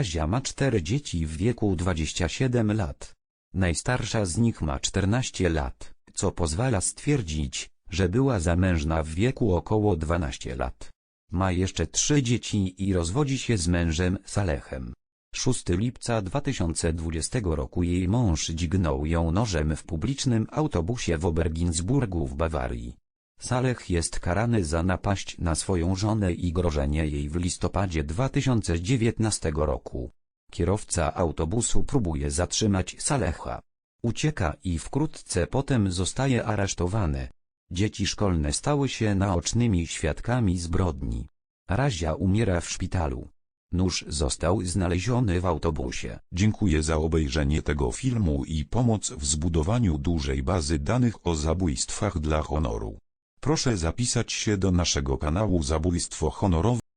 Razia ma cztery dzieci w wieku 27 lat. Najstarsza z nich ma 14 lat, co pozwala stwierdzić, że była zamężna w wieku około 12 lat. Ma jeszcze trzy dzieci i rozwodzi się z mężem Salechem. 6 lipca 2020 roku jej mąż dźgnął ją nożem w publicznym autobusie w Oberginsburgu w Bawarii. Saleh jest karany za napaść na swoją żonę i grożenie jej w listopadzie 2019 roku. Kierowca autobusu próbuje zatrzymać Saleha. Ucieka i wkrótce potem zostaje aresztowany. Dzieci szkolne stały się naocznymi świadkami zbrodni. Razia umiera w szpitalu. Nóż został znaleziony w autobusie. Dziękuję za obejrzenie tego filmu i pomoc w zbudowaniu dużej bazy danych o zabójstwach dla honoru. Proszę zapisać się do naszego kanału Zabójstwo Honorowe.